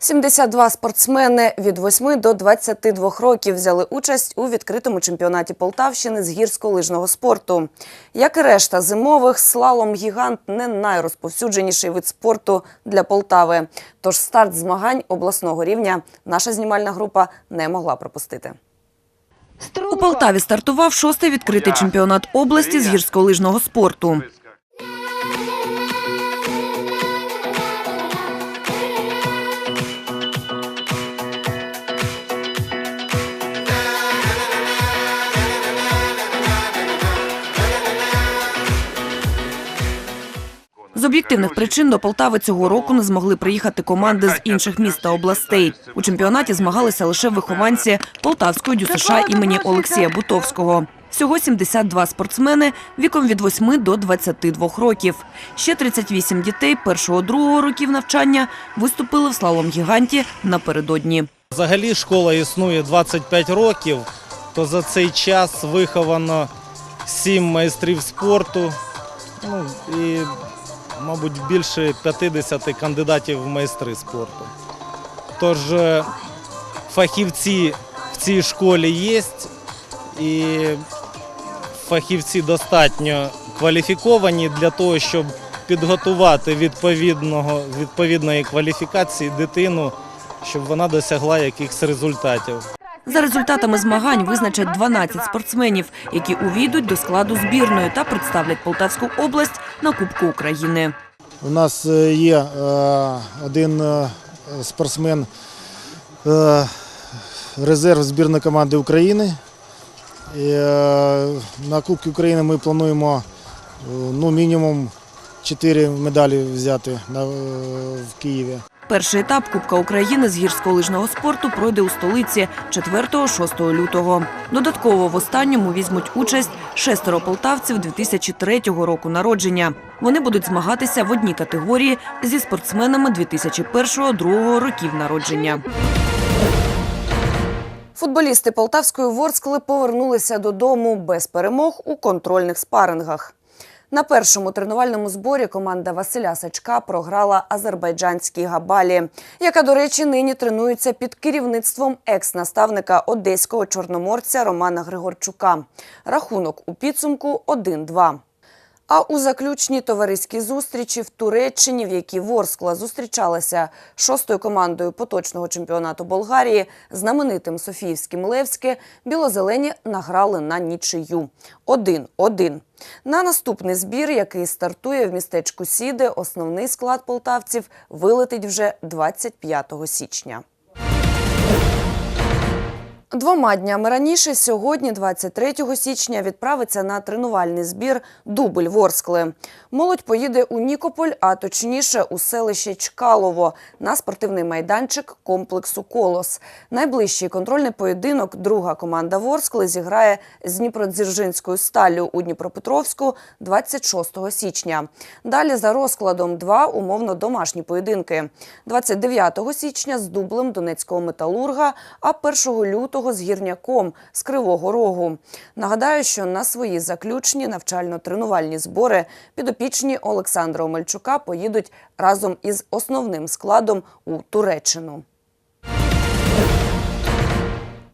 72 спортсмени від 8 до 22 років взяли участь у відкритому чемпіонаті Полтавщини з гірськолижного спорту. Як і решта зимових, слалом гігант не найрозповсюдженіший вид спорту для Полтави. Тож старт змагань обласного рівня наша знімальна група не могла пропустити. У Полтаві стартував шостий відкритий чемпіонат області з гірськолижного спорту. Об'єктивних причин до Полтави цього року не змогли приїхати команди з інших міст та областей. У чемпіонаті змагалися лише вихованці Полтавської ДЮСШ імені Олексія Бутовського. Всього 72 спортсмени віком від 8 до 22 років. Ще 38 дітей першого-другого років навчання виступили в слалом-гіганті напередодні. Взагалі школа існує 25 років, то за цей час виховано 7 майстрів спорту ну, і, мабуть, більше 50 кандидатів в майстри спорту. Тож е, фахівці в цій школі є, і фахівці достатньо кваліфіковані для того, щоб підготувати відповідного, відповідної кваліфікації дитину, щоб вона досягла якихось результатів. За результатами змагань визначать 12 спортсменів, які увійдуть до складу збірної та представлять Полтавську область на Кубку України. У нас е, є е, один е, спортсмен резерв збірної команди України. На Кубки України ми плануємо ну, мінімум 4 медалі взяти в Києві. Перший етап Кубка України з гірськолижного спорту пройде у столиці 4-6 лютого. Додатково в останньому візьмуть участь шестеро полтавців 2003 року народження. Вони будуть змагатися в одній категорії зі спортсменами 2001-2002 років народження. Футболісти Полтавської Ворскли повернулися додому без перемог у контрольних спарингах. На першому тренувальному зборі команда Василя Сачка програла азербайджанській Габалі, яка, до речі, нині тренується під керівництвом екс-наставника одеського чорноморця Романа Григорчука. Рахунок у підсумку 1-2. А у заключній товариській зустрічі в Туреччині, в якій Ворскла зустрічалася шостою командою поточного чемпіонату Болгарії, знаменитим Софіївським Левське, білозелені награли на нічию. 1-1. На наступний збір, який стартує в містечку Сіде, основний склад полтавців вилетить вже 25 січня. Двома днями раніше, сьогодні, 23 січня, відправиться на тренувальний збір Дубль Ворскли. Молодь поїде у Нікополь, а точніше у селище Чкалово на спортивний майданчик комплексу Колос. Найближчий контрольний поєдинок друга команда Ворскли зіграє з Дніпродзержинською сталлю у Дніпропетровську 26 січня. Далі за розкладом два умовно домашні поєдинки. 29 січня з дублем Донецького металурга, а 1 лютого з гірняком з Кривого Рогу. Нагадаю, що на свої заключні навчально-тренувальні збори підопічні Олександра Омельчука поїдуть разом із основним складом у Туреччину.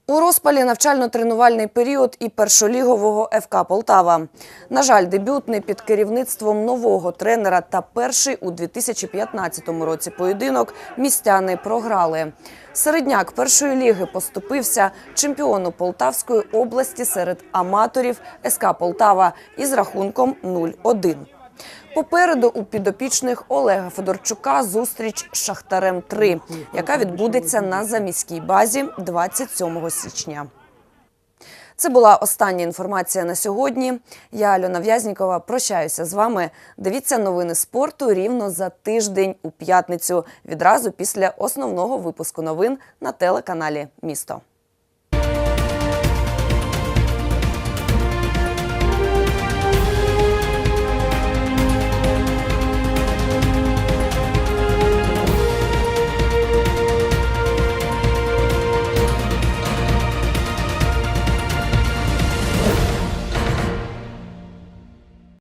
У розпалі навчально-тренувальний період і першолігового ФК Полтава. На жаль, дебютний під керівництвом нового тренера та перший у 2015 році поєдинок містяни програли. Середняк першої ліги поступився чемпіону Полтавської області серед аматорів СК Полтава із рахунком 0-1. Попереду у підопічних Олега Федорчука зустріч з Шахтарем 3 яка відбудеться на заміській базі 27 січня. Це була остання інформація на сьогодні. Я Альона В'язнікова. Прощаюся з вами. Дивіться новини спорту рівно за тиждень у п'ятницю, відразу після основного випуску новин на телеканалі Місто.